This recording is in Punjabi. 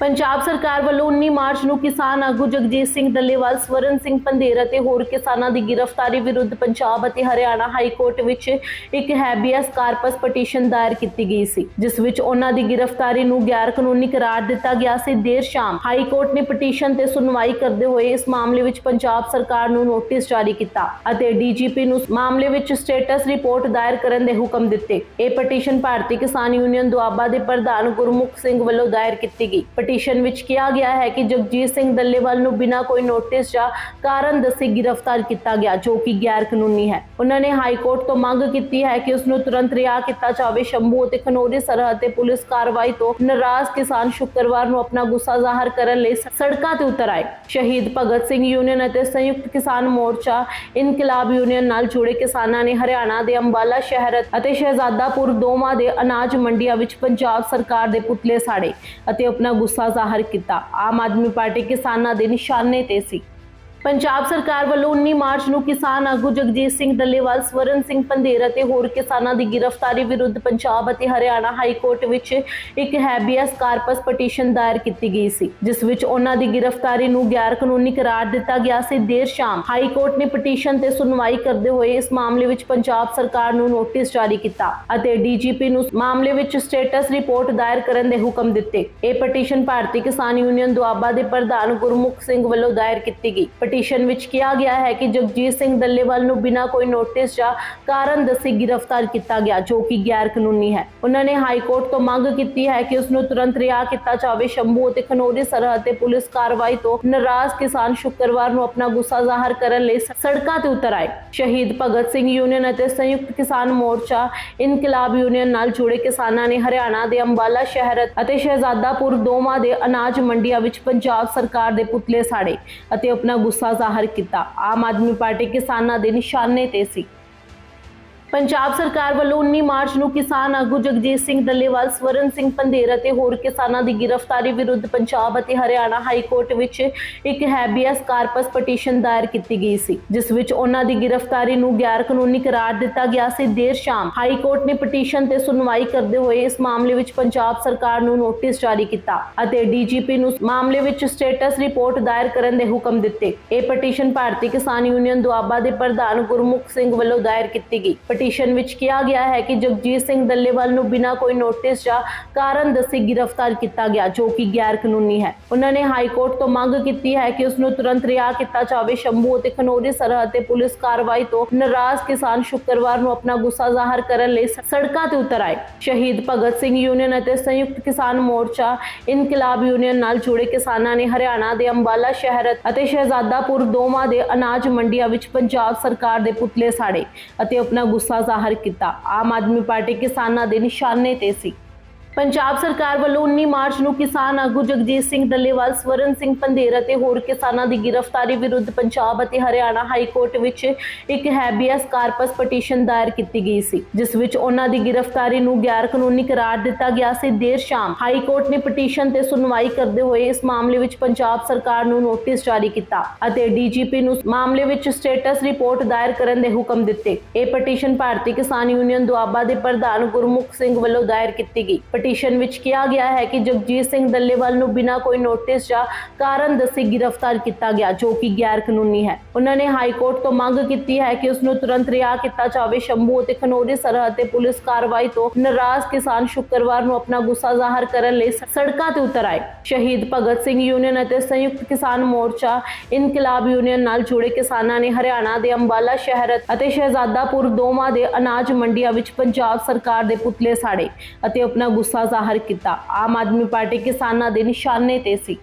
ਪੰਜਾਬ ਸਰਕਾਰ ਵੱਲੋਂ 19 ਮਾਰਚ ਨੂੰ ਕਿਸਾਨ ਆਗੂ ਜਗਜੀਤ ਸਿੰਘ ਦੱਲੇਵਾਲ, ਸਵਰਨ ਸਿੰਘ ਪੰਧੇਰ ਅਤੇ ਹੋਰ ਕਿਸਾਨਾਂ ਦੀ ਗ੍ਰਿਫਤਾਰੀ ਵਿਰੁੱਧ ਪੰਜਾਬ ਅਤੇ ਹਰਿਆਣਾ ਹਾਈ ਕੋਰਟ ਵਿੱਚ ਇੱਕ ਹੈਬੀਅਸ ਕਾਰਪਸ ਪਟੀਸ਼ਨ ਦਾਇਰ ਕੀਤੀ ਗਈ ਸੀ, ਜਿਸ ਵਿੱਚ ਉਹਨਾਂ ਦੀ ਗ੍ਰਿਫਤਾਰੀ ਨੂੰ ਗੈਰ ਕਾਨੂੰਨੀ ਕਰਾਰ ਦਿੱਤਾ ਗਿਆ ਸੀ। ਦੇਰ ਸ਼ਾਮ ਹਾਈ ਕੋਰਟ ਨੇ ਪਟੀਸ਼ਨ ਤੇ ਸੁਣਵਾਈ ਕਰਦੇ ਹੋਏ ਇਸ ਮਾਮਲੇ ਵਿੱਚ ਪੰਜਾਬ ਸਰਕਾਰ ਨੂੰ ਨੋਟਿਸ ਜਾਰੀ ਕੀਤਾ ਅਤੇ ਡੀਜੀਪੀ ਨੂੰ ਮਾਮਲੇ ਵਿੱਚ ਸਟੇਟਸ ਰਿਪੋਰਟ ਦਾਇਰ ਕਰਨ ਦੇ ਹੁਕਮ ਦਿੱਤੇ। ਇਹ ਪਟੀਸ਼ਨ ਭਾਰਤੀ ਕਿਸਾਨ ਯੂਨੀਅਨ ਦੁਆਬਾ ਦੇ ਪ੍ਰਧਾਨ ਗੁਰਮੁਖ ਸਿੰਘ ਵੱਲੋਂ ਦਾਇਰ ਕੀਤੀ ਗਈ। ਪਟੀਸ਼ਨ ਵਿੱਚ ਕਿਹਾ ਗਿਆ ਹੈ ਕਿ ਜਗਜੀਤ ਸਿੰਘ ਦੱਲੇਵਾਲ ਨੂੰ ਬਿਨਾਂ ਕੋਈ ਨੋਟਿਸ ਜਾਂ ਕਾਰਨ ਦੱਸੇ ਗ੍ਰਿਫਤਾਰ ਕੀਤਾ ਗਿਆ, ਜੋ ਕਿ ਗੈਰ ਕਾਨੂੰਨੀ ਹੈ। ਉਹਨਾਂ ਨੇ ਹਾਈ ਕੋਰਟ ਤੋਂ ਮੰਗ ਕੀਤੀ ਹੈ ਕਿ ਉਸ ਨੂੰ ਤੁਰੰਤ ਰਿਹਾ ਕੀਤਾ ਜਾਵੇ। ਸ਼ੰਭੂ ਅਤੇ ਖਨੌਰੀ ਸਰਹੱਦ ਤੇ ਪੁਲਿਸ ਕਾਰਵਾਈ ਤੋਂ ਨਾਰਾਜ਼ ਕਿਸਾਨ ਸ਼ੁੱਕਰਵਾਰ ਨੂੰ ਆਪਣਾ ਗੁੱਸਾ ਜ਼ਾਹਰ ਕਰਨ ਲਈ ਸੜਕਾਂ ਤੇ ਉਤਰ ਆਏ। ਸ਼ਹੀਦ ਭਗਤ ਸਿੰਘ ਯੂਨੀਅਨ ਅਤੇ ਸੰਯੁਕਤ ਕਿਸਾਨ ਮੋਰਚਾ ਇਨਕਲਾਬ ਯੂਨੀਅਨ ਨਾਲ ਜੁੜੇ ਕਿਸਾਨਾਂ ਨੇ ਹਰਿਆਣਾ ਦੇ ਅੰਬਾਲਾ ਸ਼ਹਿਰ ਅਤੇ ਸ਼ਹਿਜ਼ਾਦਾਪੁਰ ਦੋਵਾਂ ਦੇ ਅਨਾਜ ਮੰਡੀਆਂ ਵਿੱਚ ਪੰਜਾਬ ਸਰਕਾਰ ਦੇ ਪੁਤਲੇ ਸਾੜੇ ਅਤੇ ਆਪਣਾ ਗੁੱਸਾ ਜ਼ਾਹਰ ਕੀਤਾ। ਆਮ ਆਦਮੀ ਪਾਰਟੀ ਕਿਸਾਨਾਂ ਦੇ ਨਿਸ਼ਾਨੇ ਤੇ ਸੀ। ਪੰਜਾਬ ਸਰਕਾਰ ਵੱਲੋਂ 19 ਮਾਰਚ ਨੂੰ ਕਿਸਾਨ ਆਗੂ ਜਗਜੀਤ ਸਿੰਘ ਡੱਲੇਵਾਲ, ਸਵਰਨ ਸਿੰਘ ਪੰਧੇਰ ਅਤੇ ਹੋਰ ਕਿਸਾਨਾਂ ਦੀ ਗ੍ਰਿਫਤਾਰੀ ਵਿਰੁੱਧ ਪੰਜਾਬ ਅਤੇ ਹਰਿਆਣਾ ਹਾਈ ਕੋਰਟ ਵਿੱਚ ਇੱਕ ਹੈਬੀਅਸ ਕਾਰਪਸ ਪਟੀਸ਼ਨ ਦਾਇਰ ਕੀਤੀ ਗਈ ਸੀ, ਜਿਸ ਵਿੱਚ ਉਹਨਾਂ ਦੀ ਗ੍ਰਿਫਤਾਰੀ ਨੂੰ ਗੈਰ ਕਾਨੂੰਨੀ ਕਰਾਰ ਦਿੱਤਾ ਗਿਆ ਸੀ। ਦੇਰ ਸ਼ਾਮ ਹਾਈ ਕੋਰਟ ਨੇ ਪਟੀਸ਼ਨ ਤੇ ਸੁਣਵਾਈ ਕਰਦੇ ਹੋਏ ਇਸ ਮਾਮਲੇ ਵਿੱਚ ਪੰਜਾਬ ਸਰਕਾਰ ਨੂੰ ਨੋਟਿਸ ਜਾਰੀ ਕੀਤਾ ਅਤੇ ਡੀਜੀਪੀ ਨੂੰ ਮਾਮਲੇ ਵਿੱਚ ਸਟੇਟਸ ਰਿਪੋਰਟ ਦਾਇਰ ਕਰਨ ਦੇ ਹੁਕਮ ਦਿੱਤੇ। ਇਹ ਪਟੀਸ਼ਨ ਭਾਰਤੀ ਕਿਸਾਨ ਯੂਨੀਅਨ ਦੁਆਬਾ ਦੇ ਪ੍ਰਧਾਨ ਗੁਰਮੁਖ ਸਿੰਘ ਵੱਲੋਂ ਦਾਇਰ ਕੀਤੀ ਗਈ। ਪਟੀਸ਼ਨ ਵਿੱਚ ਕਿਹਾ ਗਿਆ ਹੈ ਕਿ ਜਗਜੀਤ ਸਿੰਘ ਦੱਲੇਵਾਲ ਨੂੰ ਬਿਨਾਂ ਕੋਈ ਨੋਟਿਸ ਜਾਂ ਕਾਰਨ ਦੱਸੇ ਗ੍ਰਿਫਤਾਰ ਕੀਤਾ ਗਿਆ, ਜੋ ਕਿ ਗੈਰ ਕਾਨੂੰਨੀ ਹੈ। ਉਹਨਾਂ ਨੇ ਹਾਈ ਕੋਰਟ ਤੋਂ ਮੰਗ ਕੀਤੀ ਹੈ ਕਿ ਉਸ ਨੂੰ ਤੁਰੰਤ ਰਿਹਾ ਕੀਤਾ ਜਾਵੇ। ਸ਼ੰਭੂ ਅਤੇ ਖਨੌਰੀ ਸਰਹੱਦ ਤੇ ਪੁਲਿਸ ਕਾਰਵਾਈ ਤੋਂ ਨਾਰਾਜ਼ ਕਿਸਾਨ ਸ਼ੁੱਕਰਵਾਰ ਨੂੰ ਆਪਣਾ ਗੁੱਸਾ ਜ਼ਾਹਰ ਕਰਨ ਲਈ ਸੜਕਾਂ ਤੇ ਉਤਰ ਆਏ। ਸ਼ਹੀਦ ਭਗਤ ਸਿੰਘ ਯੂਨੀਅਨ ਅਤੇ ਸੰਯੁਕਤ ਕਿਸਾਨ ਮੋਰਚਾ ਇਨਕਲਾਬ ਯੂਨੀਅਨ ਨਾਲ ਜੁੜੇ ਕਿਸਾਨਾਂ ਨੇ ਹਰਿਆਣਾ ਦੇ ਅੰਬਾਲਾ ਸ਼ਹਿਰ ਅਤੇ ਸ਼ਹਿਜ਼ਾਦਾਪੁਰ ਦੋਵਾਂ ਦੇ ਅਨਾਜ ਮੰਡੀਆਂ ਵਿੱਚ ਪੰਜਾਬ ਸਰਕਾਰ ਦੇ ਪੁਤਲੇ ਸਾੜੇ ਅਤੇ ਆਪਣਾ ਗੁੱਸਾ ਜ਼ਾਹਰ ਕੀਤਾ। ਆਮ ਆਦਮੀ ਪਾਰਟੀ ਕਿਸਾਨਾਂ ਦੇ ਨਿਸ਼ਾਨੇ ਤੇ ਸੀ। ਪੰਜਾਬ ਸਰਕਾਰ ਵੱਲੋਂ 19 ਮਾਰਚ ਨੂੰ ਕਿਸਾਨ ਆਗੂ ਜਗਜੀਤ ਸਿੰਘ ਦੱਲੇਵਾਲ ਸਵਰਨ ਸਿੰਘ ਪੰਧੇਰ ਅਤੇ ਹੋਰ ਕਿਸਾਨਾਂ ਦੀ ਗ੍ਰਿਫਤਾਰੀ ਵਿਰੁੱਧ ਪੰਜਾਬ ਅਤੇ ਹਰਿਆਣਾ ਹਾਈ ਕੋਰਟ ਵਿੱਚ ਇੱਕ ਹੈਬੀਅਸ ਕਾਰਪਸ ਪਟੀਸ਼ਨ ਦਾਇਰ ਕੀਤੀ ਗਈ ਸੀ, ਜਿਸ ਵਿੱਚ ਉਹਨਾਂ ਦੀ ਗ੍ਰਿਫਤਾਰੀ ਨੂੰ ਗੈਰ ਕਾਨੂੰਨੀ ਕਰਾਰ ਦਿੱਤਾ ਗਿਆ ਸੀ। ਦੇਰ ਸ਼ਾਮ ਹਾਈ ਕੋਰਟ ਨੇ ਪਟੀਸ਼ਨ ਤੇ ਸੁਣਵਾਈ ਕਰਦੇ ਹੋਏ ਇਸ ਮਾਮਲੇ ਵਿੱਚ ਪੰਜਾਬ ਸਰਕਾਰ ਨੂੰ ਨੋਟਿਸ ਜਾਰੀ ਕੀਤਾ ਅਤੇ ਡੀਜੀਪੀ ਨੂੰ ਮਾਮਲੇ ਵਿੱਚ ਸਟੇਟਸ ਰਿਪੋਰਟ ਦਾਇਰ ਕਰਨ ਦੇ ਹੁਕਮ ਦਿੱਤੇ। ਇਹ ਪਟੀਸ਼ਨ ਭਾਰਤੀ ਕਿਸਾਨ ਯੂਨੀਅਨ ਦੁਆਬਾ ਦੇ ਪ੍ਰਧਾਨ ਗੁਰਮੁਖ ਸਿੰਘ ਵੱਲੋਂ ਦਾਇਰ ਕੀਤੀ ਗਈ। ਪਟੀਸ਼ਨ ਵਿੱਚ ਕਿਹਾ ਗਿਆ ਹੈ ਕਿ ਜਗਜੀਤ ਸਿੰਘ ਦੱਲੇਵਾਲ ਨੂੰ ਬਿਨਾਂ ਕੋਈ ਨੋਟਿਸ ਜਾਂ ਕਾਰਨ ਦੱਸੇ ਗ੍ਰਿਫਤਾਰ ਕੀਤਾ ਗਿਆ, ਜੋ ਕਿ ਗੈਰ ਕਾਨੂੰਨੀ ਹੈ। ਉਹਨਾਂ ਨੇ ਹਾਈ ਕੋਰਟ ਤੋਂ ਮੰਗ ਕੀਤੀ ਹੈ ਕਿ ਉਸ ਨੂੰ ਤੁਰੰਤ ਰਿਹਾ ਕੀਤਾ ਜਾਵੇ। ਸ਼ੰਭੂ ਅਤੇ ਖਨੌਰੀ ਸਰਹੱਦ ਤੇ ਪੁਲਿਸ ਕਾਰਵਾਈ ਤੋਂ ਨਾਰਾਜ਼ ਕਿਸਾਨ ਸ਼ੁੱਕਰਵਾਰ ਨੂੰ ਆਪਣਾ ਗੁੱਸਾ ਜ਼ਾਹਰ ਕਰਨ ਲਈ ਸੜਕਾਂ ਤੇ ਉਤਰ ਆਏ। ਸ਼ਹੀਦ ਭਗਤ ਸਿੰਘ ਯੂਨੀਅਨ ਅਤੇ ਸੰਯੁਕਤ ਕਿਸਾਨ ਮੋਰਚਾ ਇਨਕਲਾਬ ਯੂਨੀਅਨ ਨਾਲ ਜੁੜੇ ਕਿਸਾਨਾਂ ਨੇ ਹਰਿਆਣਾ ਦੇ ਅੰਬਾਲਾ ਸ਼ਹਿਰ ਅਤੇ ਸ਼ਹਿਜ਼ਾਦਾਪੁਰ ਦੋਵਾਂ ਦੇ ਅਨਾਜ ਮੰਡੀਆਂ ਵਿੱਚ ਪੰਜਾਬ ਸਰਕਾਰ ਦੇ ਪੁਤਲੇ ਸਾੜੇ ਅਤੇ ਆਪਣਾ ਗੁੱਸਾ ਜ਼ਾਹਰ ਕੀਤਾ। ਆਮ ਆਦਮੀ ਪਾਰਟੀ ਕਿਸਾਨਾਂ ਦੇ ਨਿਸ਼ਾਨੇ ਤੇ ਸੀ। ਪੰਜਾਬ ਸਰਕਾਰ ਵੱਲੋਂ 19 ਮਾਰਚ ਨੂੰ ਕਿਸਾਨ ਆਗੂ ਜਗਜੀਤ ਸਿੰਘ ਡੱਲੇਵਾਲ, ਸਵਰਨ ਸਿੰਘ ਪੰਧੇਰ ਅਤੇ ਹੋਰ ਕਿਸਾਨਾਂ ਦੀ ਗ੍ਰਿਫਤਾਰੀ ਵਿਰੁੱਧ ਪੰਜਾਬ ਅਤੇ ਹਰਿਆਣਾ ਹਾਈ ਕੋਰਟ ਵਿੱਚ ਇੱਕ ਹੈਬੀਅਸ ਕਾਰਪਸ ਪਟੀਸ਼ਨ ਦਾਇਰ ਕੀਤੀ ਗਈ ਸੀ, ਜਿਸ ਵਿੱਚ ਉਹਨਾਂ ਦੀ ਗ੍ਰਿਫਤਾਰੀ ਨੂੰ ਗੈਰ ਕਾਨੂੰਨੀ ਕਰਾਰ ਦਿੱਤਾ ਗਿਆ ਸੀ। ਦੇਰ ਸ਼ਾਮ ਹਾਈ ਕੋਰਟ ਨੇ ਪਟੀਸ਼ਨ ਤੇ ਸੁਣਵਾਈ ਕਰਦੇ ਹੋਏ ਇਸ ਮਾਮਲੇ ਵਿੱਚ ਪੰਜਾਬ ਸਰਕਾਰ ਨੂੰ ਨੋਟਿਸ ਜਾਰੀ ਕੀਤਾ ਅਤੇ ਡੀਜੀਪੀ ਨੂੰ ਮਾਮਲੇ ਵਿੱਚ ਸਟੇਟਸ ਰਿਪੋਰਟ ਦਾਇਰ ਕਰਨ ਦੇ ਹੁਕਮ ਦਿੱਤੇ। ਇਹ ਪਟੀਸ਼ਨ ਭਾਰਤੀ ਕਿਸਾਨ ਯੂਨੀਅਨ ਦੁਆਬਾ ਦੇ ਪ੍ਰਧਾਨ ਗੁਰਮੁਖ ਸਿੰਘ ਵੱਲੋਂ ਦਾਇਰ ਕੀਤੀ ਗਈ। ਪਟੀਸ਼ਨ ਵਿੱਚ ਕਿਹਾ ਗਿਆ ਹੈ ਕਿ ਜਗਜੀਤ ਸਿੰਘ ਦੱਲੇਵਾਲ ਨੂੰ ਬਿਨਾਂ ਕੋਈ ਨੋਟਿਸ ਜਾਂ ਕਾਰਨ ਦੱਸੇ ਗ੍ਰਿਫਤਾਰ ਕੀਤਾ ਗਿਆ, ਜੋ ਕਿ ਗੈਰ ਕਾਨੂੰਨੀ ਹੈ। ਉਹਨਾਂ ਨੇ ਹਾਈ ਕੋਰਟ ਤੋਂ ਮੰਗ ਕੀਤੀ ਹੈ ਕਿ ਉਸ ਨੂੰ ਤੁਰੰਤ ਰਿਹਾ ਕੀਤਾ ਜਾਵੇ। ਸ਼ੰਭੂ ਅਤੇ ਖਨੌਰੀ ਸਰਹੱਦ ਤੇ ਪੁਲਿਸ ਕਾਰਵਾਈ ਤੋਂ ਨਾਰਾਜ਼ ਕਿਸਾਨ ਸ਼ੁੱਕਰਵਾਰ ਨੂੰ ਆਪਣਾ ਗੁੱਸਾ ਜ਼ਾਹਰ ਕਰਨ ਲਈ ਸੜਕਾਂ ਤੇ ਉਤਰ ਆਏ। ਸ਼ਹੀਦ ਭਗਤ ਸਿੰਘ ਯੂਨੀਅਨ ਅਤੇ ਸੰਯੁਕਤ ਕਿਸਾਨ ਮੋਰਚਾ ਇਨਕਲਾਬ ਯੂਨੀਅਨ ਨਾਲ ਜੁੜੇ ਕਿਸਾਨਾਂ ਨੇ ਹਰਿਆਣਾ ਦੇ ਅੰਬਾਲਾ ਸ਼ਹਿਰ ਅਤੇ ਸ਼ਹਿਜ਼ਾਦਾਪੁਰ ਦੋਵਾਂ ਦੇ ਅਨਾਜ ਮੰਡੀਆਂ ਵਿੱਚ ਪੰਜਾਬ ਸਰਕਾਰ ਦੇ ਪੁਤਲੇ ਸਾੜੇ ਅਤੇ ਆਪਣਾ ਗੁੱਸਾ ਜ਼ਾਹਰ ਕੀਤਾ। ਆਮ ਆਦਮੀ ਪਾਰਟੀ ਕਿਸਾਨਾਂ ਦੇ ਨਿਸ਼ਾਨੇ ਤੇ ਸੀ।